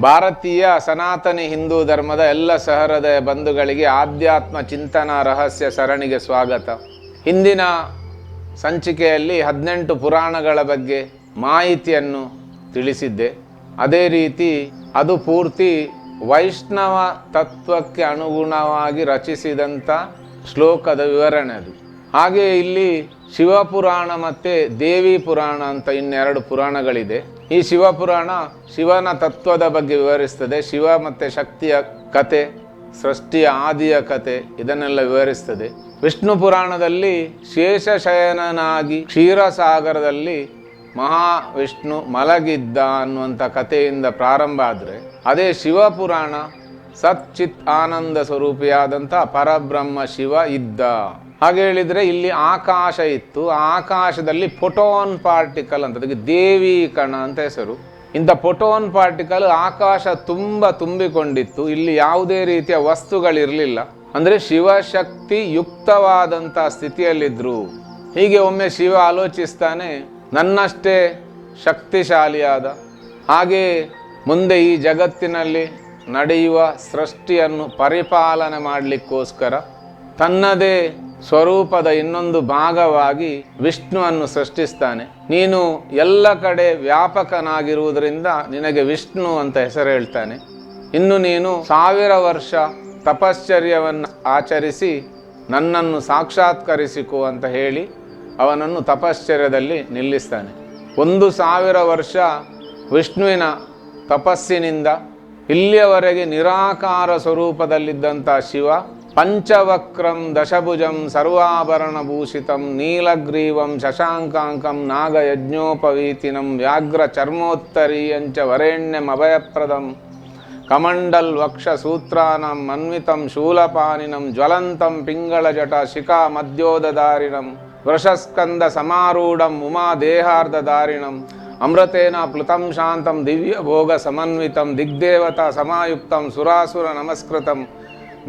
ಭಾರತೀಯ ಸನಾತನಿ ಹಿಂದೂ ಧರ್ಮದ ಎಲ್ಲ ಸಹೃದಯ ಬಂಧುಗಳಿಗೆ ಆಧ್ಯಾತ್ಮ ಚಿಂತನ ರಹಸ್ಯ ಸರಣಿಗೆ ಸ್ವಾಗತ. ಹಿಂದಿನ ಸಂಚಿಕೆಯಲ್ಲಿ ಹದಿನೆಂಟು ಪುರಾಣಗಳ ಬಗ್ಗೆ ಮಾಹಿತಿಯನ್ನು ತಿಳಿಸಿದ್ದೆ. ಅದೇ ರೀತಿ ಅದು ಪೂರ್ತಿ ವೈಷ್ಣವ ತತ್ವಕ್ಕೆ ಅನುಗುಣವಾಗಿ ರಚಿಸಿದಂಥ ಶ್ಲೋಕದ ವಿವರಣೆ ಅದು. ಹಾಗೆ ಇಲ್ಲಿ ಶಿವಪುರಾಣ ಮತ್ತು ದೇವಿ ಪುರಾಣ ಅಂತ ಇನ್ನೆರಡು ಪುರಾಣಗಳಿದೆ. ಈ ಶಿವಪುರಾಣ ಶಿವನ ತತ್ವದ ಬಗ್ಗೆ ವಿವರಿಸ್ತದೆ. ಶಿವ ಮತ್ತು ಶಕ್ತಿಯ ಕತೆ, ಸೃಷ್ಟಿಯ ಆದಿಯ ಕತೆ ಇದನ್ನೆಲ್ಲ ವಿವರಿಸ್ತದೆ. ವಿಷ್ಣು ಪುರಾಣದಲ್ಲಿ ಶೇಷಶಯನನಾಗಿ ಕ್ಷೀರಸಾಗರದಲ್ಲಿ ಮಹಾವಿಷ್ಣು ಮಲಗಿದ್ದ ಅನ್ನುವಂಥ ಕಥೆಯಿಂದ ಪ್ರಾರಂಭ ಆದರೆ, ಅದೇ ಶಿವಪುರಾಣ ಸಚ್ಚಿತ್ ಆನಂದ ಸ್ವರೂಪಿಯಾದಂಥ ಪರಬ್ರಹ್ಮ ಶಿವ ಇದ್ದ. ಹಾಗೆ ಹೇಳಿದರೆ ಇಲ್ಲಿ ಆಕಾಶ ಇತ್ತು. ಆಕಾಶದಲ್ಲಿ ಫೋಟೋನ್ ಪಾರ್ಟಿಕಲ್ ಅಂತ, ಅದಕ್ಕೆ ದೇವಿ ಕಣ ಅಂತ ಹೆಸರು. ಇಂಥ ಫೋಟೋನ್ ಪಾರ್ಟಿಕಲ್ ಆಕಾಶ ತುಂಬ ತುಂಬಿಕೊಂಡಿತ್ತು. ಇಲ್ಲಿ ಯಾವುದೇ ರೀತಿಯ ವಸ್ತುಗಳಿರಲಿಲ್ಲ. ಅಂದರೆ ಶಿವಶಕ್ತಿ ಯುಕ್ತವಾದಂಥ ಸ್ಥಿತಿಯಲ್ಲಿದ್ದರು ಹೀಗೆ ಒಮ್ಮೆ ಶಿವ ಆಲೋಚಿಸ್ತಾನೆ, ನನ್ನಷ್ಟೇ ಶಕ್ತಿಶಾಲಿಯಾದ, ಹಾಗೆ ಮುಂದೆ ಈ ಜಗತ್ತಿನಲ್ಲಿ ನಡೆಯುವ ಸೃಷ್ಟಿಯನ್ನು ಪರಿಪಾಲನೆ ಮಾಡಲಿಕ್ಕೋಸ್ಕರ ತನ್ನದೇ ಸ್ವರೂಪದ ಇನ್ನೊಂದು ಭಾಗವಾಗಿ ವಿಷ್ಣುವನ್ನು ಸೃಷ್ಟಿಸ್ತಾನೆ. ನೀನು ಎಲ್ಲ ಕಡೆ ವ್ಯಾಪಕನಾಗಿರುವುದರಿಂದ ನಿನಗೆ ವಿಷ್ಣು ಅಂತ ಹೆಸರು ಹೇಳ್ತಾನೆ. ಇನ್ನು ನೀನು ಸಾವಿರ ವರ್ಷ ತಪಶ್ಚರ್ಯವನ್ನು ಆಚರಿಸಿ ನನ್ನನ್ನು ಸಾಕ್ಷಾತ್ಕರಿಸಿಕೋ ಅಂತ ಹೇಳಿ ಅವನನ್ನು ತಪಶ್ಚರ್ಯದಲ್ಲಿ ನಿಲ್ಲಿಸ್ತಾನೆ. ಒಂದು ಸಾವಿರ ವರ್ಷ ವಿಷ್ಣುವಿನ ತಪಸ್ಸಿನಿಂದ ಇಲ್ಲಿಯವರೆಗೆ ನಿರಾಕಾರ ಸ್ವರೂಪದಲ್ಲಿದ್ದಂಥ ಶಿವ పంచవక్రం దశభుజం సర్వాభరణ భూషితం నీలగ్రీవం శశాంకాంకం నాగయజ్ఞోపవీతినం వ్యాఘ్ర చర్మోత్తరీయంచ వరేణ్యమభయప్రదం కమండల్ వక్ష సూత్రానం మన్వితం శూలపానినం జ్వలంతం పింగళజట శిఖా మద్యోదారిణం వృషస్కంద సమారూఢం ఉమాదేహార్ధదారిణం అమృతేన ప్లుతం శాంతం దివ్య భోగ సమన్వితం దిగ్దేవత సమాయుక్తం సురాసుర నమస్కృతం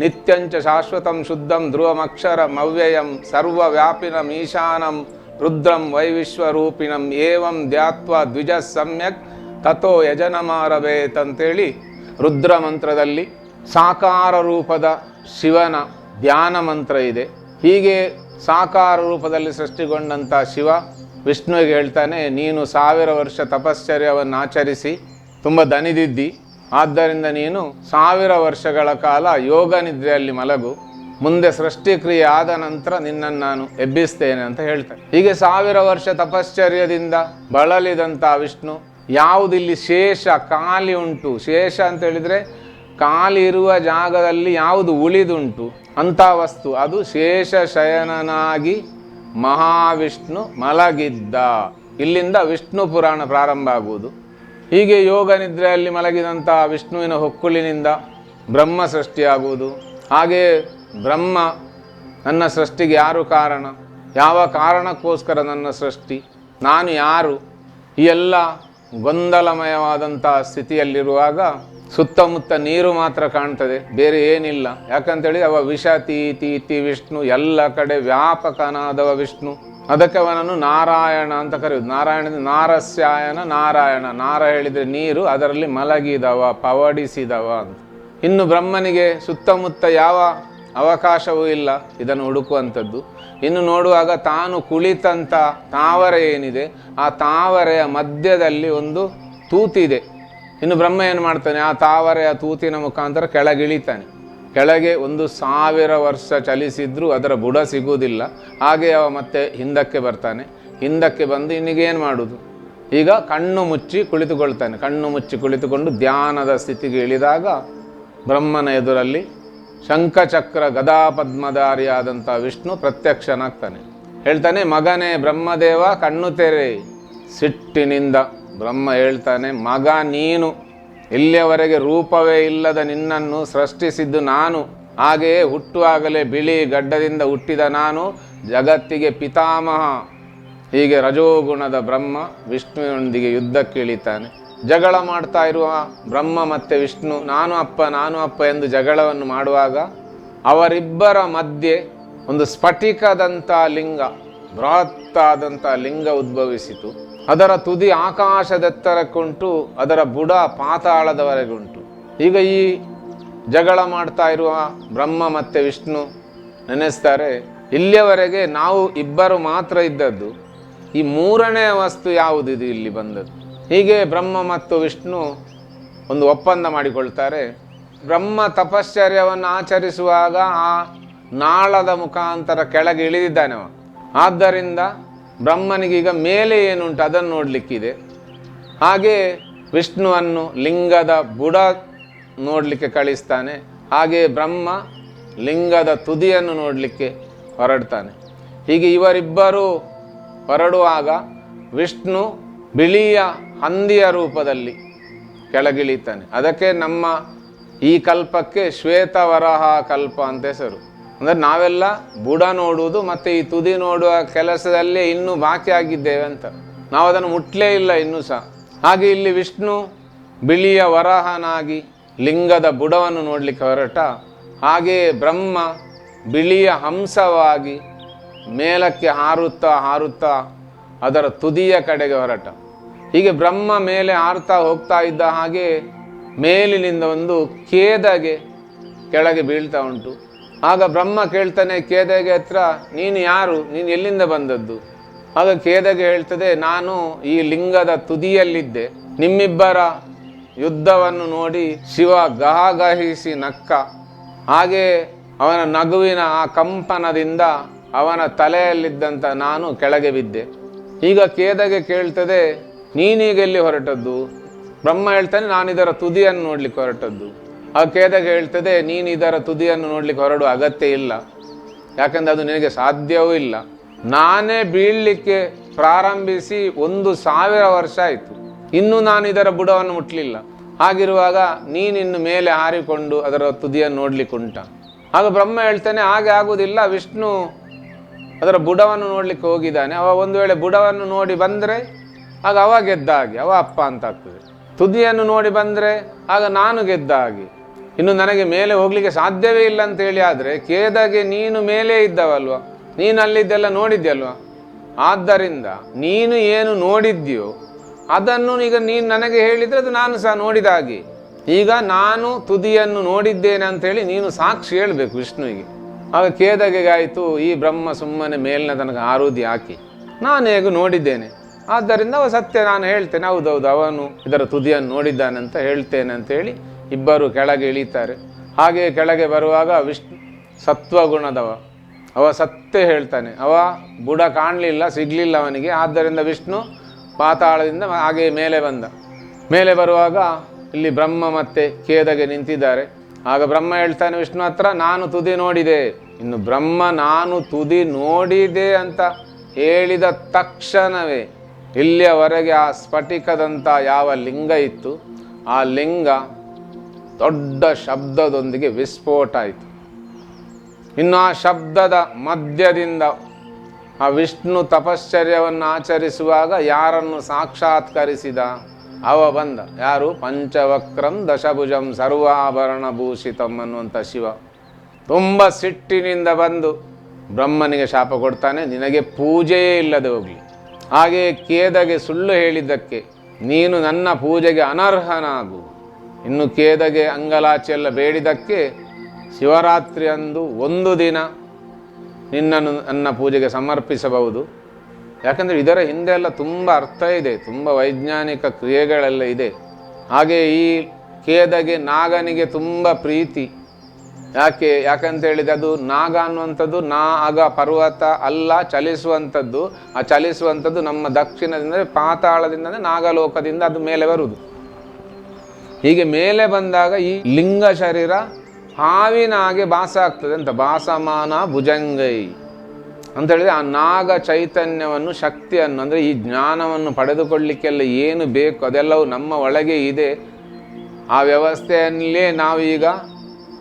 ನಿತ್ಯಂಚ ಶಾಶ್ವತಂ ಶುದ್ಧಂ ಧ್ರುವಮಕ್ಷರ ಅವ್ಯಯಂ ಸರ್ವವ್ಯಾಪಿನಂ ಈಶಾನಂ ರುದ್ರಂ ವೈವಿಶ್ವರೂಪಿಣಂ ಏವಂ ಧ್ಯಾತ್ವ ದ್ವಿಜ ಸಮ್ಯಕ್ ತಥೋ ಯಜನಮಾರಬೇತಂತೇಳಿ ರುದ್ರ ಮಂತ್ರದಲ್ಲಿ ಸಾಕಾರ ರೂಪದ ಶಿವನ ಧ್ಯಾನ ಮಂತ್ರ ಇದೆ. ಹೀಗೆ ಸಾಕಾರ ರೂಪದಲ್ಲಿ ಸೃಷ್ಟಿಗೊಂಡಂಥ ಶಿವ ವಿಷ್ಣುವಿಗೆ ಹೇಳ್ತಾನೆ, ನೀನು ಸಾವಿರ ವರ್ಷ ತಪಶ್ಚರ್ಯವನ್ನು ಆಚರಿಸಿ, ತುಂಬ ದನಿದಿದ್ದಿ ಆದ್ದರಿಂದ ನೀನು ಸಾವಿರ ವರ್ಷಗಳ ಕಾಲ ಯೋಗ ನಿದ್ರೆಯಲ್ಲಿ ಮಲಗು, ಮುಂದೆ ಸೃಷ್ಟಿಕ್ರಿಯೆ ಆದ ನಂತರ ನಿನ್ನನ್ನು ನಾನು ಎಬ್ಬಿಸ್ತೇನೆ ಅಂತ ಹೇಳ್ತಾರೆ. ಹೀಗೆ ಸಾವಿರ ವರ್ಷ ತಪಶ್ಚರ್ಯದಿಂದ ಬಳಲಿದಂಥ ವಿಷ್ಣು ಯಾವುದಿಲ್ಲಿ ಶೇಷ ಖಾಲಿ ಉಂಟು. ಶೇಷ ಅಂತ ಹೇಳಿದರೆ ಖಾಲಿ ಇರುವ ಜಾಗದಲ್ಲಿ ಯಾವುದು ಉಳಿದುಂಟು. ಅಂಥ ವಸ್ತು. ಅದು ಶೇಷ ಶಯನನಾಗಿ ಮಹಾವಿಷ್ಣು ಮಲಗಿದ್ದ. ಇಲ್ಲಿಂದ ವಿಷ್ಣು ಪುರಾಣ ಪ್ರಾರಂಭ ಆಗುವುದು. ಹೀಗೆ ಯೋಗ ನಿದ್ರೆಯಲ್ಲಿ ಮಲಗಿದಂಥ ವಿಷ್ಣುವಿನ ಹೊಕ್ಕುಳಿನಿಂದ ಬ್ರಹ್ಮ ಸೃಷ್ಟಿಯಾಗುವುದು. ಹಾಗೆ ಬ್ರಹ್ಮ ನನ್ನ ಸೃಷ್ಟಿಗೆ ಯಾರು ಕಾರಣ? ಯಾವ ಕಾರಣಕ್ಕೋಸ್ಕರ ನನ್ನ ಸೃಷ್ಟಿ? ನಾನು ಯಾರು? ಈ ಎಲ್ಲ ಗೊಂದಲಮಯವಾದಂಥ ಸ್ಥಿತಿಯಲ್ಲಿರುವಾಗ ಸುತ್ತಮುತ್ತ ನೀರು ಮಾತ್ರ ಕಾಣ್ತದೆ, ಬೇರೆ ಏನಿಲ್ಲ. ಯಾಕಂತೇಳಿ ಅವ ವಿಷ ತೀತಿ ವಿಷ್ಣು, ಎಲ್ಲ ಕಡೆ ವ್ಯಾಪಕನಾದವ ವಿಷ್ಣು. ಅದಕ್ಕೆ ಅವನನ್ನು ನಾರಾಯಣ ಅಂತ ಕರೆಯುವುದು. ನಾರಾಯಣ ನಾರಸ್ಯಾಯನ, ನಾರಾಯಣ, ನಾರ ಹೇಳಿದರೆ ನೀರು, ಅದರಲ್ಲಿ ಮಲಗಿದವ, ಪವಡಿಸಿದವ ಅಂತ. ಇನ್ನು ಬ್ರಹ್ಮನಿಗೆ ಸುತ್ತಮುತ್ತ ಯಾವ ಅವಕಾಶವೂ ಇಲ್ಲ, ಇದನ್ನು ಹುಡುಕುವಂಥದ್ದು. ಇನ್ನು ನೋಡುವಾಗ ತಾನು ಕುಳಿತಂಥ ತಾವರೆ ಏನಿದೆ, ಆ ತಾವರೆಯ ಮಧ್ಯದಲ್ಲಿ ಒಂದು ತೂತಿದೆ. ಇನ್ನು ಬ್ರಹ್ಮ ಏನು ಮಾಡ್ತಾನೆ, ಆ ತಾವರೆಯ ತೂತಿನ ಮುಖಾಂತರ ಕೆಳಗಿಳಿತಾನೆ. ಕೆಳಗೆ ಒಂದು ಸಾವಿರ ವರ್ಷ ಚಲಿಸಿದ್ರೂ ಅದರ ಬುಡ ಸಿಗುವುದಿಲ್ಲ. ಹಾಗೆ ಅವ ಮತ್ತೆ ಹಿಂದಕ್ಕೆ ಬರ್ತಾನೆ. ಹಿಂದಕ್ಕೆ ಬಂದು ಇನ್ನಿಗೇನು ಮಾಡುವುದು ಈಗ ಕಣ್ಣು ಮುಚ್ಚಿ ಕುಳಿತುಕೊಳ್ತಾನೆ. ಕಣ್ಣು ಮುಚ್ಚಿ ಕುಳಿತುಕೊಂಡು ಧ್ಯಾನದ ಸ್ಥಿತಿಗೆ ಇಳಿದಾಗ ಬ್ರಹ್ಮನ ಎದುರಲ್ಲಿ ಶಂಖಚಕ್ರ ಗದಾ ಪದ್ಮಧಾರಿಯಾದಂಥ ವಿಷ್ಣು ಪ್ರತ್ಯಕ್ಷನಾಗ್ತಾನೆ. ಹೇಳ್ತಾನೆ, ಮಗನೇ ಬ್ರಹ್ಮದೇವ, ಕಣ್ಣು ತೆರೆ. ಸಿಟ್ಟಿನಿಂದ ಬ್ರಹ್ಮ ಹೇಳ್ತಾನೆ, ಮಗ ನೀನು. ಇಲ್ಲಿಯವರೆಗೆ ರೂಪವೇ ಇಲ್ಲದ ನಿನ್ನನ್ನು ಸೃಷ್ಟಿಸಿದ್ದು ನಾನು. ಹಾಗೆಯೇ ಹುಟ್ಟುವಾಗಲೇ ಬಿಳಿ ಗಡ್ಡದಿಂದ ಹುಟ್ಟಿದ ನಾನು ಜಗತ್ತಿಗೆ ಪಿತಾಮಹ. ಹೀಗೆ ರಜೋಗುಣದ ಬ್ರಹ್ಮ ವಿಷ್ಣುವಿನೊಂದಿಗೆ ಯುದ್ಧಕ್ಕೆ ಇಳಿತಾನೆ. ಜಗಳ ಮಾಡ್ತಾ ಇರುವ ಬ್ರಹ್ಮ ಮತ್ತು ವಿಷ್ಣು, ನಾನು ಅಪ್ಪ ನಾನು ಅಪ್ಪ ಎಂದು ಜಗಳವನ್ನು ಮಾಡುವಾಗ ಅವರಿಬ್ಬರ ಮಧ್ಯೆ ಒಂದು ಸ್ಫಟಿಕದಂಥ ಲಿಂಗ, ಬೃಹತ್ತಾದಂಥ ಲಿಂಗ ಉದ್ಭವಿಸಿತು. ಅದರ ತುದಿ ಆಕಾಶದೆತ್ತರಕ್ಕುಂಟು, ಅದರ ಬುಡ ಪಾತಾಳದವರೆಗುಂಟು. ಈಗ ಈ ಜಗಳ ಮಾಡ್ತಾ ಇರುವ ಬ್ರಹ್ಮ ಮತ್ತು ವಿಷ್ಣು ನೆನೆಸ್ತಾರೆ, ಇಲ್ಲಿಯವರೆಗೆ ನಾವು ಇಬ್ಬರು ಮಾತ್ರ ಇದ್ದದ್ದು, ಈ ಮೂರನೇ ವಸ್ತು ಯಾವುದಿದು ಇಲ್ಲಿ ಬಂದದ್ದು? ಹೀಗೆ ಬ್ರಹ್ಮ ಮತ್ತು ವಿಷ್ಣು ಒಂದು ಒಪ್ಪಂದ ಮಾಡಿಕೊಳ್ತಾರೆ. ಬ್ರಹ್ಮ ತಪಶ್ಚರ್ಯವನ್ನು ಆಚರಿಸುವಾಗ ಆ ನಾಳದ ಮುಖಾಂತರ ಕೆಳಗೆ ಇಳಿದಿದ್ದಾನೆ ಆದ್ದರಿಂದ ಬ್ರಹ್ಮನಿಗೀಗ ಮೇಲೆ ಏನುಂಟು ಅದನ್ನು ನೋಡಲಿಕ್ಕಿದೆ. ಹಾಗೆ ವಿಷ್ಣುವನ್ನು ಲಿಂಗದ ಬುಡ ನೋಡಲಿಕ್ಕೆ ಕಳಿಸ್ತಾನೆ. ಹಾಗೆ ಬ್ರಹ್ಮ ಲಿಂಗದ ತುದಿಯನ್ನು ನೋಡಲಿಕ್ಕೆ ಹೊರಡ್ತಾನೆ. ಹೀಗೆ ಇವರಿಬ್ಬರು ಹೊರಡುವಾಗ ವಿಷ್ಣು ಬಿಳಿಯ ಹಂದಿಯ ರೂಪದಲ್ಲಿ ಕೆಳಗಿಳಿತಾನೆ. ಅದಕ್ಕೆ ನಮ್ಮ ಈ ಕಲ್ಪಕ್ಕೆ ಶ್ವೇತವರಹ ಕಲ್ಪ ಅಂತ ಹೆಸರು. ಅಂದರೆ ನಾವೆಲ್ಲ ಬುಡ ನೋಡುವುದು ಮತ್ತು ಈ ತುದಿ ನೋಡುವ ಕೆಲಸದಲ್ಲೇ ಇನ್ನೂ ಬಾಕಿ ಆಗಿದ್ದೇವೆ ಅಂತ. ನಾವು ಅದನ್ನು ಮುಟ್ಲೇ ಇಲ್ಲ ಇನ್ನೂ ಸಹ. ಹಾಗೆ ಇಲ್ಲಿ ವಿಷ್ಣು ಬಿಳಿಯ ವರಹನಾಗಿ ಲಿಂಗದ ಬುಡವನ್ನು ನೋಡಲಿಕ್ಕೆ ಹೊರಟ. ಹಾಗೆಯೇ ಬ್ರಹ್ಮ ಬಿಳಿಯ ಹಂಸವಾಗಿ ಮೇಲಕ್ಕೆ ಹಾರುತ್ತಾ ಹಾರುತ್ತಾ ಅದರ ತುದಿಯ ಕಡೆಗೆ ಹೊರಟ. ಹೀಗೆ ಬ್ರಹ್ಮ ಮೇಲೆ ಹಾರುತ್ತಾ ಹೋಗ್ತಾ ಇದ್ದ ಹಾಗೆ ಮೇಲಿನಿಂದ ಒಂದು ಕೇದಗೆ ಕೆಳಗೆ ಬೀಳ್ತಾ ಉಂಟು. ಆಗ ಬ್ರಹ್ಮ ಕೇಳ್ತಾನೆ, ಕೇದಗೆ ಹತ್ರ, ನೀನು ಯಾರು? ನೀನು ಎಲ್ಲಿಂದ ಬಂದದ್ದು? ಆಗ ಕೇದಗೆ ಹೇಳ್ತದೆ, ನಾನು ಈ ಲಿಂಗದ ತುದಿಯಲ್ಲಿದ್ದೆ. ನಿಮ್ಮಿಬ್ಬರ ಯುದ್ಧವನ್ನು ನೋಡಿ ಶಿವ ಗಹಗಹಿಸಿ ನಕ್ಕ. ಹಾಗೆ ಅವನ ನಗುವಿನ ಆ ಕಂಪನದಿಂದ ಅವನ ತಲೆಯಲ್ಲಿದ್ದಂಥ ನಾನು ಕೆಳಗೆ ಬಿದ್ದೆ. ಈಗ ಕೇದಗೆ ಕೇಳ್ತದೆ, ನೀನೀಗ ಎಲ್ಲಿ ಹೊರಟದ್ದು? ಬ್ರಹ್ಮ ಹೇಳ್ತಾನೆ ನಾನು ಇದರ ತುದಿಯನ್ನು ನೋಡ್ಲಿಕ್ಕೆ ಹೊರಟದ್ದು. ಆ ಕೇದಾಗ ಹೇಳ್ತದೆ, ನೀನು ಇದರ ತುದಿಯನ್ನು ನೋಡ್ಲಿಕ್ಕೆ ಹೊರಡುವ ಅಗತ್ಯ ಇಲ್ಲ. ಯಾಕಂದ್ರೆ ಅದು ನಿನಗೆ ಸಾಧ್ಯವೂ ಇಲ್ಲ. ನಾನೇ ಬೀಳಲಿಕ್ಕೆ ಪ್ರಾರಂಭಿಸಿ ಒಂದು ಸಾವಿರ ವರ್ಷ ಆಯಿತು. ಇನ್ನೂ ನಾನು ಇದರ ಬುಡವನ್ನು ಮುಟ್ಲಿಲ್ಲ. ಹಾಗಿರುವಾಗ ನೀನಿನ್ನು ಮೇಲೆ ಹಾರಿಕೊಂಡು ಅದರ ತುದಿಯನ್ನು ನೋಡ್ಲಿಕ್ಕೆ ಉಂಟ. ಆಗ ಬ್ರಹ್ಮ ಹೇಳ್ತಾನೆ, ಹಾಗೆ ಆಗುವುದಿಲ್ಲ. ವಿಷ್ಣು ಅದರ ಬುಡವನ್ನು ನೋಡ್ಲಿಕ್ಕೆ ಹೋಗಿದ್ದಾನೆ. ಅವ ಒಂದು ವೇಳೆ ಬುಡವನ್ನು ನೋಡಿ ಬಂದರೆ ಆಗ ಅವ ಗೆದ್ದ ಹಾಗೆ, ಅವ ಅಪ್ಪ ಅಂತ ಆಗ್ತದೆ. ತುದಿಯನ್ನು ನೋಡಿ ಬಂದರೆ ಆಗ ನಾನು ಗೆದ್ದ ಹಾಗೆ. ಇನ್ನು ನನಗೆ ಮೇಲೆ ಹೋಗ್ಲಿಕ್ಕೆ ಸಾಧ್ಯವೇ ಇಲ್ಲ ಅಂತ ಹೇಳಿ ಆದರೆ ಕೇದಗೆ ನೀನು ಮೇಲೆ ಇದ್ದವಲ್ವ? ನೀನು ಅಲ್ಲಿದ್ದೆಲ್ಲ ನೋಡಿದ್ಯಲ್ವ? ಆದ್ದರಿಂದ ನೀನು ಏನು ನೋಡಿದ್ಯೋ ಅದನ್ನು ಈಗ ನೀನು ನನಗೆ ಹೇಳಿದರೆ ಅದು ನಾನು ಸಹ ನೋಡಿದಾಗಿ ಈಗ ನಾನು ತುದಿಯನ್ನು ನೋಡಿದ್ದೇನೆ ಅಂತೇಳಿ ನೀನು ಸಾಕ್ಷಿ ಹೇಳಬೇಕು ವಿಷ್ಣುವಿಗೆ. ಆಗ ಕೇದಗೆಗಾಯಿತು, ಈ ಬ್ರಹ್ಮ ಸುಮ್ಮನೆ ಮೇಲಿನ ತನಕ ಆರುದಿ ಹಾಕಿ. ನಾನು ಹೇಗೆ ನೋಡಿದ್ದೇನೆ? ಆದ್ದರಿಂದ ಅವ ಸತ್ಯ, ನಾನು ಹೇಳ್ತೇನೆ. ಹೌದೌದು, ಅವನು ಇದರ ತುದಿಯನ್ನು ನೋಡಿದ್ದಾನಂತ ಹೇಳ್ತೇನೆ ಅಂತೇಳಿ ಇಬ್ಬರು ಕೆಳಗೆ ಇಳಿತಾರೆ. ಹಾಗೆ ಕೆಳಗೆ ಬರುವಾಗ ವಿಷ್ಣು ಸತ್ವಗುಣದವ. ಅವ ಸತ್ಯ ಹೇಳ್ತಾನೆ. ಅವ ಬುಡ ಕಾಣಲಿಲ್ಲ, ಸಿಗಲಿಲ್ಲ ಅವನಿಗೆ. ಆದ್ದರಿಂದ ವಿಷ್ಣು ಪಾತಾಳದಿಂದ ಹಾಗೆ ಮೇಲೆ ಬಂದ. ಮೇಲೆ ಬರುವಾಗ ಇಲ್ಲಿ ಬ್ರಹ್ಮ ಮತ್ತೆ ಕೇದಗೆ ನಿಂತಿದ್ದಾರೆ. ಆಗ ಬ್ರಹ್ಮ ಹೇಳ್ತಾನೆ, ವಿಷ್ಣು ಹತ್ರ ನಾನು ತುದಿ ನೋಡಿದೆ. ಇನ್ನು ಬ್ರಹ್ಮ, ನಾನು ತುದಿ ನೋಡಿದೆ ಅಂತ ಹೇಳಿದ ತಕ್ಷಣವೇ ಇಲ್ಲಿಯವರೆಗೆ ಆ ಸ್ಫಟಿಕದಂಥ ಯಾವ ಲಿಂಗ ಇತ್ತು? ಆ ಲಿಂಗ ದೊಡ್ಡ ಶಬ್ದದೊಂದಿಗೆ ವಿಸ್ಫೋಟ ಆಯಿತು. ಇನ್ನು ಆ ಶಬ್ದದ ಮಧ್ಯದಿಂದ ಆ ವಿಷ್ಣು ತಪಶ್ಚರ್ಯವನ್ನು ಆಚರಿಸುವಾಗ ಯಾರನ್ನು ಸಾಕ್ಷಾತ್ಕರಿಸಿದ? ಅವ ಬಂದ. ಯಾರು? ಪಂಚವಕ್ರಂ ದಶಭುಜಂ ಸರ್ವಾಭರಣ ಭೂಷಿತಂ ಅನ್ನುವಂಥ ಶಿವ. ತುಂಬ ಸಿಟ್ಟಿನಿಂದ ಬಂದು ಬ್ರಹ್ಮನಿಗೆ ಶಾಪ ಕೊಡ್ತಾನೆ. ನಿನಗೆ ಪೂಜೆಯೇ ಇಲ್ಲದೆ ಹೋಗಲಿ. ಹಾಗೆ ಕೇದಗೆ ಸುಳ್ಳು ಹೇಳಿದ್ದಕ್ಕೆ ನೀನು ನನ್ನ ಪೂಜೆಗೆ ಅನರ್ಹನಾಗು. ಇನ್ನು ಕೇದಗೆ ಅಂಗಲಾಚೆ ಎಲ್ಲ ಬೇಡಿದ್ದಕ್ಕೆ ಶಿವರಾತ್ರಿ ಅಂದು ಒಂದು ದಿನ ನಿನ್ನನ್ನು ನನ್ನ ಪೂಜೆಗೆ ಸಮರ್ಪಿಸಬಹುದು. ಯಾಕಂದರೆ ಇದರ ಹಿಂದೆ ಎಲ್ಲ ತುಂಬ ಅರ್ಥ ಇದೆ, ತುಂಬ ವೈಜ್ಞಾನಿಕ ಕ್ರಿಯೆಗಳೆಲ್ಲ ಇದೆ. ಹಾಗೆ ಈ ಕೇದಗೆ ನಾಗನಿಗೆ ತುಂಬ ಪ್ರೀತಿ. ಯಾಕೆ, ಯಾಕಂತ ಹೇಳಿದ್ರೆ ಅದು ನಾಗ ಅನ್ನುವಂಥದ್ದು ನಾಗ ಪರ್ವತ, ಅಲ್ಲ ಚಲಿಸುವಂಥದ್ದು. ಆ ಚಲಿಸುವಂಥದ್ದು ನಮ್ಮ ದಕ್ಷಿಣದಿಂದ ಪಾತಾಳದಿಂದ ನಾಗಲೋಕದಿಂದ ಅದು ಮೇಲೆ ಬರುವುದು. ಹೀಗೆ ಮೇಲೆ ಬಂದಾಗ ಈ ಲಿಂಗ ಶರೀರ ಹಾವಿನ ಹಾಗೆ ಭಾಸ ಆಗ್ತದೆ ಅಂತ. ಭಾಸಮಾನ ಭುಜಂಗೈ ಅಂತ ಹೇಳಿದ್ರೆ ಆ ನಾಗ ಚೈತನ್ಯವನ್ನು, ಶಕ್ತಿಯನ್ನು, ಅಂದರೆ ಈ ಜ್ಞಾನವನ್ನು ಪಡೆದುಕೊಳ್ಳಿಕ್ಕೆಲ್ಲ ಏನು ಬೇಕು ಅದೆಲ್ಲವೂ ನಮ್ಮ ಒಳಗೆ ಇದೆ. ಆ ವ್ಯವಸ್ಥೆಯಲ್ಲೇ ನಾವೀಗ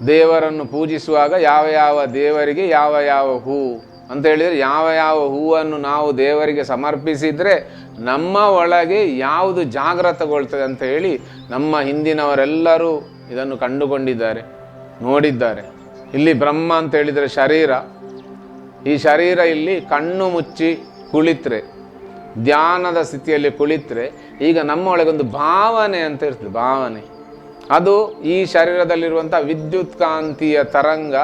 ದೇವರನ್ನು ಪೂಜಿಸುವಾಗ ಯಾವ ಯಾವ ದೇವರಿಗೆ ಯಾವ ಯಾವ ಹೂ ಅಂತ ಹೇಳಿದರೆ ಯಾವ ಯಾವ ಹೂವನ್ನು ನಾವು ದೇವರಿಗೆ ಸಮರ್ಪಿಸಿದರೆ ನಮ್ಮ ಒಳಗೆ ಯಾವುದು ಜಾಗೃತಗೊಳ್ತದೆ ಅಂತ ಹೇಳಿ ನಮ್ಮ ಹಿಂದಿನವರೆಲ್ಲರೂ ಇದನ್ನು ಕಂಡುಕೊಂಡಿದ್ದಾರೆ, ನೋಡಿದ್ದಾರೆ. ಇಲ್ಲಿ ಬ್ರಹ್ಮ ಅಂತ ಹೇಳಿದರೆ ಶರೀರ. ಈ ಶರೀರ ಇಲ್ಲಿ ಕಣ್ಣು ಮುಚ್ಚಿ ಕುಳಿತರೆ, ಧ್ಯಾನದ ಸ್ಥಿತಿಯಲ್ಲಿ ಕುಳಿತರೆ ಈಗ ನಮ್ಮ ಒಳಗೊಂದು ಭಾವನೆ ಅಂತ ಇರ್ತದೆ, ಭಾವನೆ. ಅದು ಈ ಶರೀರದಲ್ಲಿರುವಂಥ ವಿದ್ಯುತ್ ಕಾಂತೀಯ ತರಂಗ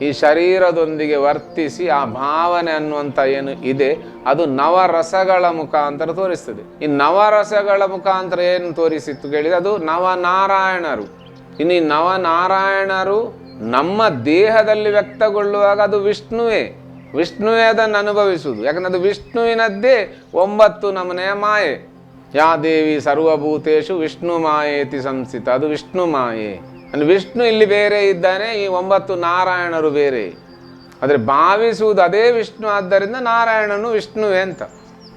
ಈ ಶರೀರದೊಂದಿಗೆ ವರ್ತಿಸಿ ಆ ಭಾವನೆ ಅನ್ನುವಂಥ ಏನು ಇದೆ, ಅದು ನವರಸಗಳ ಮುಖಾಂತರ ತೋರಿಸ್ತದೆ. ಈ ನವರಸಗಳ ಮುಖಾಂತರ ಏನು ತೋರಿಸಿತ್ತು ಕೇಳಿದ ಅದು ನವನಾರಾಯಣರು. ಇನ್ನು ಈ ನವನಾರಾಯಣರು ನಮ್ಮ ದೇಹದಲ್ಲಿ ವ್ಯಕ್ತಗೊಳ್ಳುವಾಗ ಅದು ವಿಷ್ಣುವೇ. ವಿಷ್ಣುವೇ ಅದನ್ನು ಅನುಭವಿಸುವುದು. ಯಾಕಂದ್ರೆ ಅದು ವಿಷ್ಣುವಿನದ್ದೇ ಒಂಬತ್ತು ನಮನೆಯ ಮಾಯೆ. ಯಾ ದೇವಿ ಸರ್ವಭೂತೇಶು ವಿಷ್ಣು ಮಾಯೇತಿ ಸಂಸ್ಥಿತ, ಅದು ವಿಷ್ಣು ಮಾಯೆ. ಅಂದ್ರೆ ವಿಷ್ಣು ಇಲ್ಲಿ ಬೇರೆ ಇದ್ದಾನೆ, ಈ ಒಂಬತ್ತು ನಾರಾಯಣರು ಬೇರೆ. ಆದರೆ ಭಾವಿಸುವುದು ಅದೇ ವಿಷ್ಣು, ಆದ್ದರಿಂದ ನಾರಾಯಣನು ವಿಷ್ಣುವೆ ಅಂತ.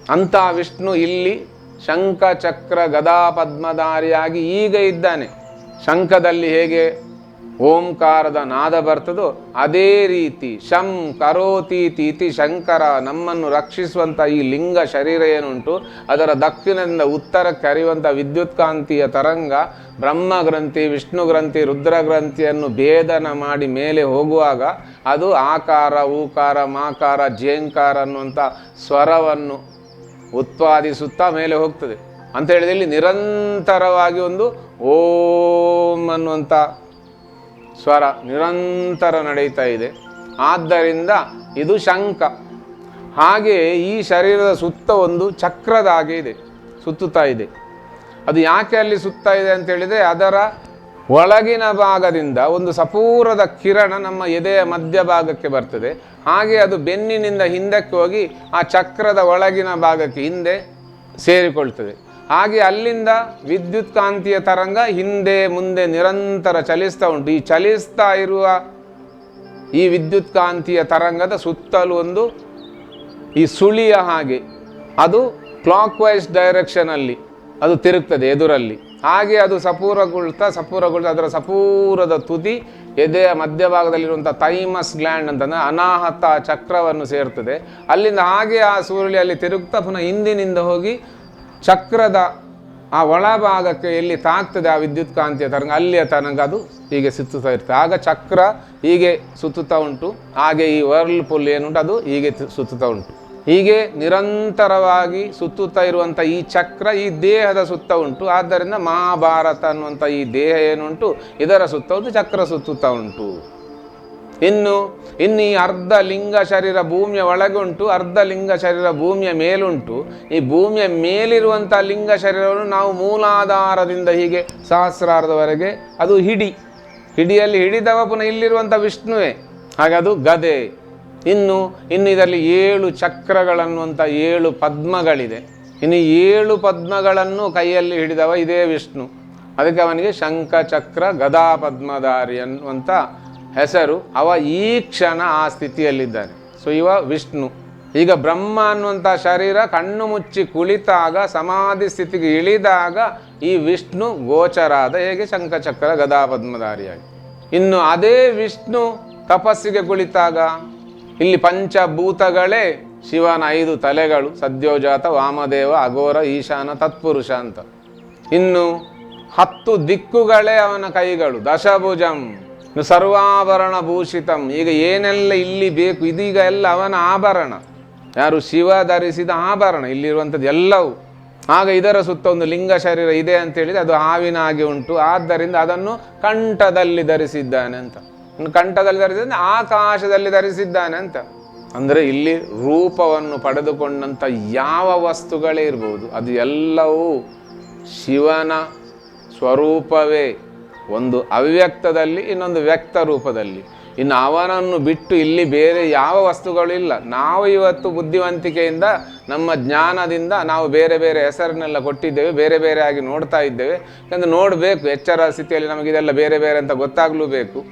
ಅಂಥ ವಿಷ್ಣು ಇಲ್ಲಿ ಶಂಖ, ಚಕ್ರ, ಗದಾ, ಪದ್ಮಧಾರಿಯಾಗಿ ಈಗ ಇದ್ದಾನೆ. ಶಂಖದಲ್ಲಿ ಹೇಗೆ ಓಂಕಾರದ ನಾದ ಬರ್ತದೋ ಅದೇ ರೀತಿ ಶಂ ಕರೋತೀತಿ ಇತಿ ಶಂಕರ ನಮ್ಮನ್ನು ರಕ್ಷಿಸುವಂಥ ಈ ಲಿಂಗ ಶರೀರ ಏನುಂಟು, ಅದರ ದಕ್ಷಿಣದಿಂದ ಉತ್ತರಕ್ಕೆ ಹರಿಯುವಂಥ ವಿದ್ಯುತ್ ಕಾಂತಿಯ ತರಂಗ, ಬ್ರಹ್ಮ ಗ್ರಂಥಿ, ವಿಷ್ಣು ಗ್ರಂಥಿ, ರುದ್ರ ಗ್ರಂಥಿಯನ್ನು ಭೇದನ ಮಾಡಿ ಮೇಲೆ ಹೋಗುವಾಗ ಅದು ಆಕಾರ, ಊಕಾರ, ಮಾಕಾರ, ಜೇಂಕಾರ ಅನ್ನುವಂಥ ಸ್ವರವನ್ನು ಉತ್ಪಾದಿಸುತ್ತಾ ಮೇಲೆ ಹೋಗ್ತದೆ. ಅಂತ ಹೇಳಿದಲ್ಲಿ ನಿರಂತರವಾಗಿ ಒಂದು ಓಂ ಅನ್ನುವಂಥ ಸ್ವರ ನಿರಂತರ ನಡೀತಾ ಇದೆ. ಆದ್ದರಿಂದ ಇದು ಶಂಖ. ಹಾಗೆ ಈ ಶರೀರದ ಸುತ್ತ ಒಂದು ಚಕ್ರದ ಹಾಗೆ ಇದೆ, ಸುತ್ತುತ್ತಾ ಇದೆ. ಅದು ಯಾಕೆ ಅಲ್ಲಿ ಸುತ್ತ ಇದೆ ಅಂತೇಳಿದರೆ ಅದರ ಒಳಗಿನ ಭಾಗದಿಂದ ಒಂದು ಸಪೂರದ ಕಿರಣ ನಮ್ಮ ಎದೆಯ ಮಧ್ಯಭಾಗಕ್ಕೆ ಬರ್ತದೆ. ಹಾಗೆ ಅದು ಬೆನ್ನಿನಿಂದ ಹಿಂದಕ್ಕೆ ಹೋಗಿ ಆ ಚಕ್ರದ ಒಳಗಿನ ಭಾಗಕ್ಕೆ ಹಿಂದೆ ಸೇರಿಕೊಳ್ತದೆ. ಹಾಗೆ ಅಲ್ಲಿಂದ ವಿದ್ಯುತ್ ಕಾಂತಿಯ ತರಂಗ ಹಿಂದೆ ಮುಂದೆ ನಿರಂತರ ಚಲಿಸ್ತಾ ಉಂಟು. ಈ ಚಲಿಸ್ತಾ ಇರುವ ಈ ವಿದ್ಯುತ್ ಕಾಂತಿಯ ತರಂಗದ ಸುತ್ತಲೂ ಒಂದು ಈ ಸುಳಿಯ ಹಾಗೆ. ಅದು ಕ್ಲಾಕ್ ವೈಸ್ ಡೈರೆಕ್ಷನಲ್ಲಿ ಅದು ತಿರುಗ್ತದೆ ಎದುರಲ್ಲಿ. ಹಾಗೆ ಅದು ಸಪೂರಗೊಳ್ತಾ ಸಪೂರಗೊಳ್ತಾ ಅದರ ಸಪೂರದ ತುದಿ ಎದೆಯ ಮಧ್ಯಭಾಗದಲ್ಲಿರುವಂಥ ಥೈಮಸ್ ಗ್ಲ್ಯಾಂಡ್ ಅಂತಂದರೆ ಅನಾಹತ ಚಕ್ರವನ್ನು ಸೇರ್ತದೆ. ಅಲ್ಲಿಂದ ಹಾಗೆ ಆ ಸುರುಳಿಯಲ್ಲಿ ತಿರುಗ್ತಾ ಪುನಃ ಹಿಂದಿನಿಂದ ಹೋಗಿ ಚಕ್ರದ ಆ ಒಳಭಾಗಕ್ಕೆ ಎಲ್ಲಿ ತಾಗ್ತದೆ ಆ ವಿದ್ಯುತ್ ಕಾಂತಿಯ ತರಂಗ, ಅಲ್ಲಿಯ ತರಂಗ ಅದು ಹೀಗೆ ಸುತ್ತುತ್ತಾ ಇರ್ತದೆ. ಆಗ ಚಕ್ರ ಹೀಗೆ ಸುತ್ತುತ್ತಾ ಉಂಟು, ಹಾಗೆ ಈ ವರ್ಲ್ ಪುಲ್ ಏನುಂಟು, ಅದು ಹೀಗೆ ಸುತ್ತುತ್ತಾ ಉಂಟು. ಹೀಗೆ ನಿರಂತರವಾಗಿ ಸುತ್ತುತ್ತಾ ಇರುವಂಥ ಈ ಚಕ್ರ ಈ ದೇಹದ ಸುತ್ತ ಉಂಟು. ಆದ್ದರಿಂದ ಮಹಾಭಾರತ ಅನ್ನುವಂಥ ಈ ದೇಹ ಏನುಂಟು, ಇದರ ಸುತ್ತ ಒಂದು ಚಕ್ರ ಸುತ್ತುತ್ತಾ ಉಂಟು. ಇನ್ನು ಇನ್ನು ಈ ಅರ್ಧ ಲಿಂಗ ಶರೀರ ಭೂಮಿಯ ಒಳಗುಂಟು, ಅರ್ಧ ಲಿಂಗ ಶರೀರ ಭೂಮಿಯ ಮೇಲುಂಟು. ಈ ಭೂಮಿಯ ಮೇಲಿರುವಂಥ ಲಿಂಗ ಶರೀರವನ್ನು ನಾವು ಮೂಲಾಧಾರದಿಂದ ಹೀಗೆ ಸಹಸ್ರಾರದವರೆಗೆ ಅದು ಹಿಡಿ, ಹಿಡಿಯಲ್ಲಿ ಹಿಡಿದವ ಪುನಃ ಇಲ್ಲಿರುವಂಥ ವಿಷ್ಣುವೇ. ಹಾಗೆ ಅದು ಗದೆ. ಇನ್ನು ಇನ್ನು ಇದರಲ್ಲಿ ಏಳು ಚಕ್ರಗಳನ್ನುವಂಥ ಏಳು ಪದ್ಮಗಳಿದೆ. ಇನ್ನು ಏಳು ಪದ್ಮಗಳನ್ನು ಕೈಯಲ್ಲಿ ಹಿಡಿದವ ಇದೇ ವಿಷ್ಣು. ಅದಕ್ಕೆ ಅವನಿಗೆ ಶಂಖ ಚಕ್ರ ಗದಾ ಪದ್ಮಧಾರಿ ಅನ್ನುವಂಥ ಹೆಸರು, ಅವ ಈ ಕ್ಷಣ ಆ ಸ್ಥಿತಿಯಲ್ಲಿದ್ದಾನೆ. ಸೊ, ಇವ ವಿಷ್ಣು. ಈಗ ಬ್ರಹ್ಮ ಅನ್ನುವಂಥ ಶರೀರ ಕಣ್ಣು ಮುಚ್ಚಿ ಕುಳಿತಾಗ, ಸಮಾಧಿ ಸ್ಥಿತಿಗೆ ಇಳಿದಾಗ ಈ ವಿಷ್ಣು ಗೋಚರಾದ ಹೇಗೆ ಶಂಖಚಕ್ರ ಗದಾಪದ್ಮಧಾರಿಯಾಗಿ. ಇನ್ನು ಅದೇ ವಿಷ್ಣು ತಪಸ್ಸಿಗೆ ಕುಳಿತಾಗ, ಇಲ್ಲಿ ಪಂಚಭೂತಗಳೇ ಶಿವನ ಐದು ತಲೆಗಳು, ಸದ್ಯೋಜಾತ, ವಾಮದೇವ, ಅಘೋರ, ಈಶಾನ, ತತ್ಪುರುಷ ಅಂತ. ಇನ್ನು ಹತ್ತು ದಿಕ್ಕುಗಳೇ ಅವನ ಕೈಗಳು, ದಶಭುಜಂ. ಸರ್ವಾಭರಣ ಭೂಷಿತಂ. ಈಗ ಏನೆಲ್ಲ ಇಲ್ಲಿ ಬೇಕು, ಇದೀಗ ಎಲ್ಲ ಅವನ ಆಭರಣ. ಯಾರು ಶಿವ ಧರಿಸಿದ ಆಭರಣ, ಇಲ್ಲಿರುವಂಥದ್ದು ಎಲ್ಲವೂ. ಆಗ ಇದರ ಸುತ್ತ ಒಂದು ಲಿಂಗ ಶರೀರ ಇದೆ ಅಂತ ಹೇಳಿದ್ರೆ ಅದು ಹಾವಿನ ಹಾಗೆ ಉಂಟು. ಆದ್ದರಿಂದ ಅದನ್ನು ಕಂಠದಲ್ಲಿ ಧರಿಸಿದ್ದಾನೆ ಅಂತ. ಕಂಠದಲ್ಲಿ ಧರಿಸಿದ್ರೆ ಆಕಾಶದಲ್ಲಿ ಧರಿಸಿದ್ದಾನೆ ಅಂತ. ಅಂದರೆ ಇಲ್ಲಿ ರೂಪವನ್ನು ಪಡೆದುಕೊಂಡಂಥ ಯಾವ ವಸ್ತುಗಳೇ ಇರ್ಬೋದು, ಅದು ಎಲ್ಲವೂ ಶಿವನ ಸ್ವರೂಪವೇ. ಒಂದು ಅವ್ಯಕ್ತದಲ್ಲಿ, ಇನ್ನೊಂದು ವ್ಯಕ್ತ ರೂಪದಲ್ಲಿ. ಇನ್ನು ಅವನನ್ನು ಬಿಟ್ಟು ಇಲ್ಲಿ ಬೇರೆ ಯಾವ ವಸ್ತುಗಳು ಇಲ್ಲ ನಾವು ಇವತ್ತು ಬುದ್ಧಿವಂತಿಕೆಯಿಂದ, ನಮ್ಮ ಜ್ಞಾನದಿಂದ ನಾವು ಬೇರೆ ಬೇರೆ ಹೆಸರನ್ನೆಲ್ಲ ಕೊಟ್ಟಿದ್ದೇವೆ, ಬೇರೆ ಬೇರೆ ಆಗಿ ನೋಡ್ತಾ ಇದ್ದೇವೆ. ಯಾಕಂದ್ರೆ ನೋಡಬೇಕು, ಎಚ್ಚರ ಸ್ಥಿತಿಯಲ್ಲಿ ನಮಗೆ ಇದೆಲ್ಲ ಬೇರೆ ಬೇರೆ ಅಂತ ಗೊತ್ತಾಗಲೂ ಬೇಕು.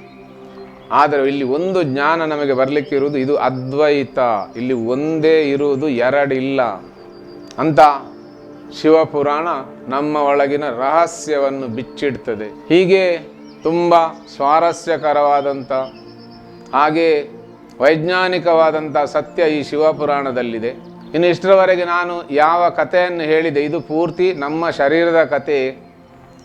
ಆದರೆ ಇಲ್ಲಿ ಒಂದು ಜ್ಞಾನ ನಮಗೆ ಬರಲಿಕ್ಕಿರುವುದು ಇದು ಅದ್ವೈತ. ಇಲ್ಲಿ ಒಂದೇ ಇರುವುದು, ಎರಡಿಲ್ಲ. ಅಂತ ಶಿವಪುರಾಣ ನಮ್ಮ ಒಳಗಿನ ರಹಸ್ಯವನ್ನು ಬಿಚ್ಚಿಡ್ತದೆ. ಹೀಗೆ ತುಂಬ ಸ್ವಾರಸ್ಯಕರವಾದಂಥ ಹಾಗೆ ವೈಜ್ಞಾನಿಕವಾದಂಥ ಸತ್ಯ ಈ ಶಿವಪುರಾಣದಲ್ಲಿದೆ. ಇನ್ನು ಇಷ್ಟರವರೆಗೆ ನಾನು ಯಾವ ಕಥೆಯನ್ನು ಹೇಳಿದೆ, ಇದು ಪೂರ್ತಿ ನಮ್ಮ ಶರೀರದ ಕಥೆ,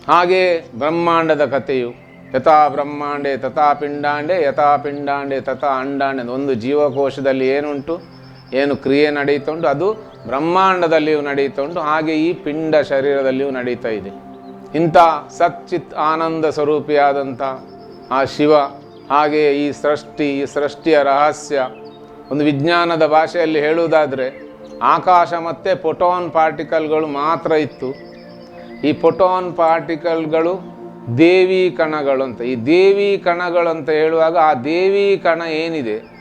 ಹಾಗೆ ಬ್ರಹ್ಮಾಂಡದ ಕಥೆಯು. ಯಥಾ ಬ್ರಹ್ಮಾಂಡೆ, ತಥಾ ಪಿಂಡಾಂಡೆ, ಯಥಾ ಪಿಂಡಾಂಡೆ, ತಥಾ ಅಂಡಾಂಡೆ, ಒಂದು ಜೀವಕೋಶದಲ್ಲಿ ಏನುಂಟು? ಏನು ಕ್ರಿಯೆ ನಡೀತುಂಟು ಅದು ಬ್ರಹ್ಮಾಂಡದಲ್ಲಿಯೂ ನಡೀತುಂಟು ಹಾಗೆ ಈ ಪಿಂಡ ಶರೀರದಲ್ಲಿಯೂ ನಡೀತಾ ಇದೆ. ಇಂಥ ಸಚ್ಚಿತ್ ಆನಂದ ಸ್ವರೂಪಿಯಾದಂಥ ಆ ಶಿವ ಹಾಗೆ ಈ ಸೃಷ್ಟಿ, ಈ ಸೃಷ್ಟಿಯ ರಹಸ್ಯ, ಒಂದು ವಿಜ್ಞಾನದ ಭಾಷೆಯಲ್ಲಿ ಹೇಳುವುದಾದರೆ, ಆಕಾಶ ಮತ್ತು ಪೊಟೋನ್ ಪಾರ್ಟಿಕಲ್ಗಳು ಮಾತ್ರ ಇತ್ತು. ಈ ಪೊಟೋನ್ ಪಾರ್ಟಿಕಲ್ಗಳು ದೇವಿ ಕಣಗಳು ಅಂತ ಈ ದೇವಿ ಕಣಗಳು ಅಂತ ಹೇಳುವಾಗ ಆ ದೇವಿ ಕಣ ಏನಿದೆ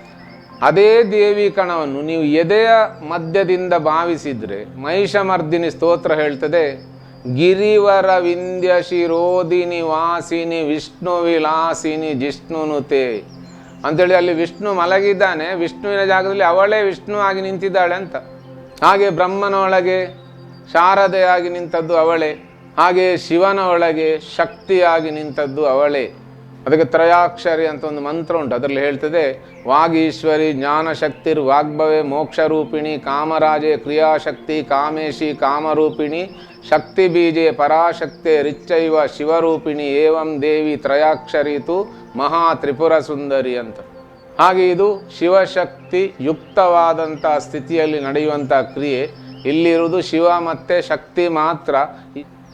ಅದೇ ದೇವಿ ಕಣವನ್ನು ನೀವು ಎದೆಯ ಮಧ್ಯದಿಂದ ಭಾವಿಸಿದರೆ ಮಹಿಷಮರ್ದಿನಿ ಸ್ತೋತ್ರ ಹೇಳ್ತದೆ ಗಿರಿವರ ವಿಂಧ್ಯ ಶಿರೋದಿನಿ ವಾಸಿನಿ ವಿಷ್ಣು ವಿಲಾಸಿನಿ ಜಿಷ್ಣುನುತೆ ಅಂತೇಳಿ ಅಲ್ಲಿ ವಿಷ್ಣು ಮಲಗಿದ್ದಾನೆ, ವಿಷ್ಣುವಿನ ಜಾಗದಲ್ಲಿ ಅವಳೇ ವಿಷ್ಣು ಆಗಿ ನಿಂತಿದ್ದಾಳೆ ಅಂತ. ಹಾಗೆ ಬ್ರಹ್ಮನೊಳಗೆ, ಶಾರದೆಯಾಗಿ ನಿಂತದ್ದು ಅವಳೇ, ಹಾಗೆ ಶಿವನ ಒಳಗೆ ಶಕ್ತಿಯಾಗಿ ನಿಂತದ್ದು ಅವಳೇ. ಅದಕ್ಕೆ ತ್ರಯಾಕ್ಷರಿ ಅಂತ ಒಂದು ಮಂತ್ರ ಉಂಟು. ಅದರಲ್ಲಿ ಹೇಳ್ತದೆ, ವಾಗೀಶ್ವರಿ ಜ್ಞಾನಶಕ್ತಿರ್ ವಾಗ್ಭವೆ ಮೋಕ್ಷರೂಪಿಣಿ, ಕಾಮರಾಜೆ ಕ್ರಿಯಾಶಕ್ತಿ, ಕಾಮೇಶಿ ಕಾಮರೂಪಿಣಿ ಶಕ್ತಿ ಬೀಜೆ ಪರಾಶಕ್ತೆ ರಿಚ್ಚೈವ ಶಿವರೂಪಿಣಿ, ಏವಂ ದೇವಿ ತ್ರಯಾಕ್ಷರಿತು ಮಹಾ ತ್ರಿಪುರ ಸುಂದರಿ ಅಂತ. ಹಾಗೆ ಇದು ಶಿವಶಕ್ತಿ ಯುಕ್ತವಾದಂಥ ಸ್ಥಿತಿಯಲ್ಲಿ ನಡೆಯುವಂಥ ಕ್ರಿಯೆ. ಇಲ್ಲಿರುವುದು ಶಿವ ಮತ್ತು ಶಕ್ತಿ ಮಾತ್ರ.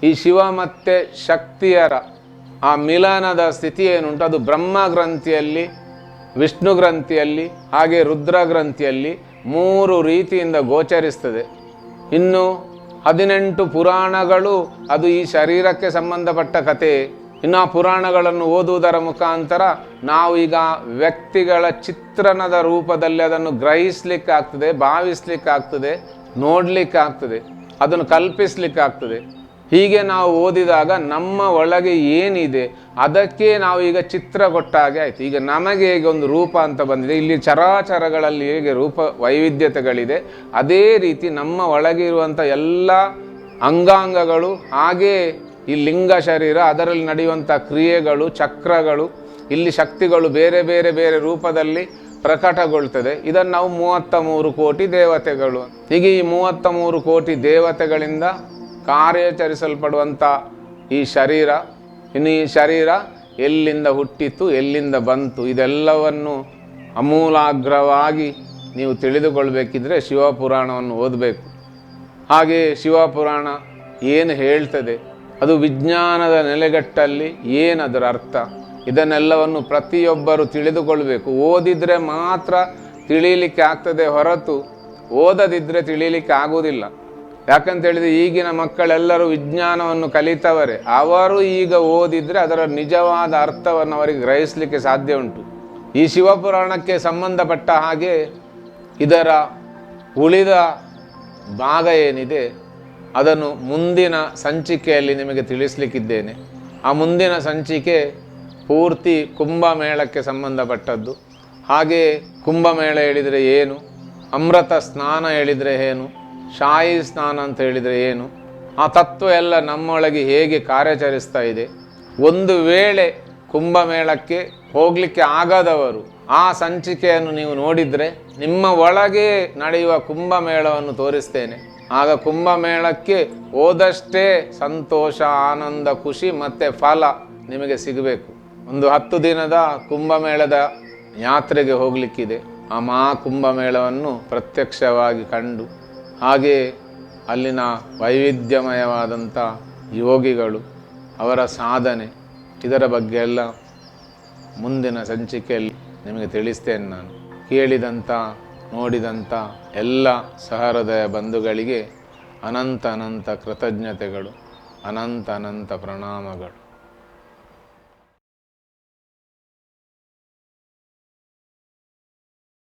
ಈ ಶಿವ ಮತ್ತು ಶಕ್ತಿಯರ ಆ ಮಿಲನದ ಸ್ಥಿತಿ ಏನುಂಟು? ಅದು ಬ್ರಹ್ಮ ಗ್ರಂಥಿಯಲ್ಲಿ, ವಿಷ್ಣು ಗ್ರಂಥಿಯಲ್ಲಿ, ಹಾಗೆ ರುದ್ರ ಗ್ರಂಥಿಯಲ್ಲಿ ಮೂರು ರೀತಿಯಿಂದ ಗೋಚರಿಸ್ತದೆ. ಇನ್ನು ಹದಿನೆಂಟು ಪುರಾಣಗಳು ಅದು ಈ ಶರೀರಕ್ಕೆ ಸಂಬಂಧಪಟ್ಟ ಕತೆ ಇನ್ನು ಆ ಪುರಾಣಗಳನ್ನು ಓದುವುದರ ಮುಖಾಂತರ ನಾವು ಈಗ ವ್ಯಕ್ತಿಗಳ ಚಿತ್ರಣದ ರೂಪದಲ್ಲಿ ಅದನ್ನು ಗ್ರಹಿಸ್ಲಿಕ್ಕಾಗ್ತದೆ, ಭಾವಿಸ್ಲಿಕ್ಕಾಗ್ತದೆ ಭಾವಿಸ್ಲಿಕ್ಕೆ ಆಗ್ತದೆ ನೋಡ್ಲಿಕ್ಕೆ ಆಗ್ತದೆ ಅದನ್ನು ಕಲ್ಪಿಸ್ಲಿಕ್ಕೆ ಆಗ್ತದೆ ಹೀಗೆ ನಾವು ಓದಿದಾಗ ನಮ್ಮ ಒಳಗೆ ಏನಿದೆ, ಅದಕ್ಕೆ ನಾವು ಈಗ ಚಿತ್ರ ಕೊಟ್ಟ ಹಾಗೆ ಆಯ್ತು. ಈಗ ನಮಗೆ ಹೇಗೆ ಒಂದು ರೂಪ ಅಂತ ಬಂದಿದೆ. ಇಲ್ಲಿ ಚರಾಚರಗಳಲ್ಲಿ ಹೇಗೆ ರೂಪ, ವೈವಿಧ್ಯತೆಗಳಿದೆ, ಅದೇ ರೀತಿ ನಮ್ಮ ಒಳಗೆ ಇರುವಂಥ ಎಲ್ಲ ಅಂಗಾಂಗಗಳು, ಹಾಗೇ ಈ ಲಿಂಗ ಶರೀರ, ಅದರಲ್ಲಿ ನಡೆಯುವಂಥ ಕ್ರಿಯೆಗಳು, ಚಕ್ರಗಳು, ಇಲ್ಲಿ ಶಕ್ತಿಗಳು ಬೇರೆ ಬೇರೆ ಬೇರೆ ರೂಪದಲ್ಲಿ ಪ್ರಕಟಗೊಳ್ತದೆ. ಇದನ್ನು ನಾವು ಮೂವತ್ತ ಮೂರು ಕೋಟಿ ದೇವತೆಗಳು. ಹೀಗೆ ಈ ಮೂವತ್ತ ಮೂರು ಕೋಟಿ ದೇವತೆಗಳಿಂದ ಕಾರ್ಯಾಚರಿಸಲ್ಪಡುವಂಥ ಈ ಶರೀರ, ಇನ್ನು ಈ ಶರೀರ ಎಲ್ಲಿಂದ ಹುಟ್ಟಿತು ಎಲ್ಲಿಂದ ಬಂತು, ಇದೆಲ್ಲವನ್ನು ಅಮೂಲಾಗ್ರವಾಗಿ ನೀವು ತಿಳಿದುಕೊಳ್ಬೇಕಿದ್ರೆ ಶಿವಪುರಾಣವನ್ನು ಓದಬೇಕು. ಹಾಗೆ ಶಿವಪುರಾಣ ಏನು ಹೇಳ್ತದೆ, ಅದು ವಿಜ್ಞಾನದ ನೆಲೆಗಟ್ಟಲ್ಲಿ ಏನದರ ಅರ್ಥ, ಇದನ್ನೆಲ್ಲವನ್ನು ಪ್ರತಿಯೊಬ್ಬರು ತಿಳಿದುಕೊಳ್ಬೇಕು. ಓದಿದರೆ ಮಾತ್ರ ತಿಳಿಯಲಿಕ್ಕೆ ಆಗ್ತದೆ ಹೊರತು ಓದದಿದ್ದರೆ ತಿಳಿಯಲಿಕ್ಕೆ ಆಗುವುದಿಲ್ಲ. ಯಾಕಂತ ಹೇಳಿದ್ರೆ ಈಗಿನ ಮಕ್ಕಳೆಲ್ಲರೂ ವಿಜ್ಞಾನವನ್ನು ಕಲಿತವರೆ. ಅವರು ಈಗ ಓದಿದರೆ ಅದರ ನಿಜವಾದ ಅರ್ಥವನ್ನು ಅವರಿಗೆ ಗ್ರಹಿಸಲಿಕ್ಕೆ ಸಾಧ್ಯ ಉಂಟು. ಈ ಶಿವಪುರಾಣಕ್ಕೆ ಸಂಬಂಧಪಟ್ಟ ಹಾಗೆ ಇದರ ಉಳಿದ ಭಾಗ ಏನಿದೆ, ಅದನ್ನು ಮುಂದಿನ ಸಂಚಿಕೆಯಲ್ಲಿ ನಿಮಗೆ ತಿಳಿಸ್ಲಿಕ್ಕಿದ್ದೇನೆ. ಆ ಮುಂದಿನ ಸಂಚಿಕೆ ಪೂರ್ತಿ ಕುಂಭಮೇಳಕ್ಕೆ ಸಂಬಂಧಪಟ್ಟದ್ದು. ಹಾಗೆ ಕುಂಭಮೇಳ ಹೇಳಿದರೆ ಏನು, ಅಮೃತ ಸ್ನಾನ ಹೇಳಿದರೆ ಏನು ಶಾಯಿ ಸ್ನಾನ ಅಂತ ಹೇಳಿದರೆ ಏನು? ಆ ತತ್ವ ಎಲ್ಲ ನಮ್ಮೊಳಗೆ ಹೇಗೆ ಕಾರ್ಯಾಚರಿಸ್ತಾ ಇದೆ? ಒಂದು ವೇಳೆ ಕುಂಭಮೇಳಕ್ಕೆ ಹೋಗಲಿಕ್ಕೆ ಆಗದವರು ಆ ಸಂಚಿಕೆಯನ್ನು ನೀವು ನೋಡಿದರೆ ನಿಮ್ಮ ಒಳಗೆ ನಡೆಯುವ ಕುಂಭಮೇಳವನ್ನು ತೋರಿಸ್ತೇನೆ. ಆಗ ಕುಂಭಮೇಳಕ್ಕೆ ಹೋದಷ್ಟೇ ಸಂತೋಷ, ಆನಂದ, ಖುಷಿ ಮತ್ತು ಫಲ ನಿಮಗೆ ಸಿಗಬೇಕು. ಒಂದು ಹತ್ತು ದಿನದ ಕುಂಭಮೇಳದ ಯಾತ್ರೆಗೆ ಹೋಗಲಿಕ್ಕಿದೆ. ಆ ಮಹಾ ಕುಂಭಮೇಳವನ್ನು ಪ್ರತ್ಯಕ್ಷವಾಗಿ ಕಂಡು ಹಾಗೆ ಅಲ್ಲಿನ ವೈವಿಧ್ಯಮಯವಾದಂಥ ಯೋಗಿಗಳು ಅವರ ಸಾಧನೆ ಇದರ ಬಗ್ಗೆ ಎಲ್ಲ ಮುಂದಿನ ಸಂಚಿಕೆಯಲ್ಲಿ ನಿಮಗೆ ತಿಳಿಸ್ತೇನೆ ನಾನು. ಕೇಳಿದಂಥ, ನೋಡಿದಂಥ ಎಲ್ಲ ಸಹೃದಯ ಬಂಧುಗಳಿಗೆ ಅನಂತ ಅನಂತ ಕೃತಜ್ಞತೆಗಳು, ಅನಂತ ಅನಂತ ಪ್ರಣಾಮಗಳು.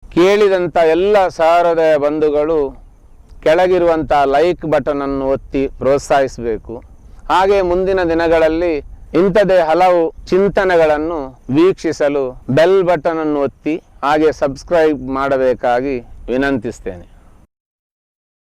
ಕೇಳಿದಂಥ ಎಲ್ಲ ಸಹೃದಯ ಬಂಧುಗಳು ಕೆಳಗಿರುವಂಥ ಲೈಕ್ ಬಟನನ್ನು ಒತ್ತಿ ಪ್ರೋತ್ಸಾಹಿಸಬೇಕು. ಹಾಗೆ ಮುಂದಿನ ದಿನಗಳಲ್ಲಿ ಇಂಥದೇ ಹಲವು ಚಿಂತನೆಗಳನ್ನು ವೀಕ್ಷಿಸಲು ಬೆಲ್ ಬಟನನ್ನು ಒತ್ತಿ ಹಾಗೆ ಸಬ್ಸ್ಕ್ರೈಬ್ ಮಾಡಬೇಕಾಗಿ ವಿನಂತಿಸ್ತೇನೆ.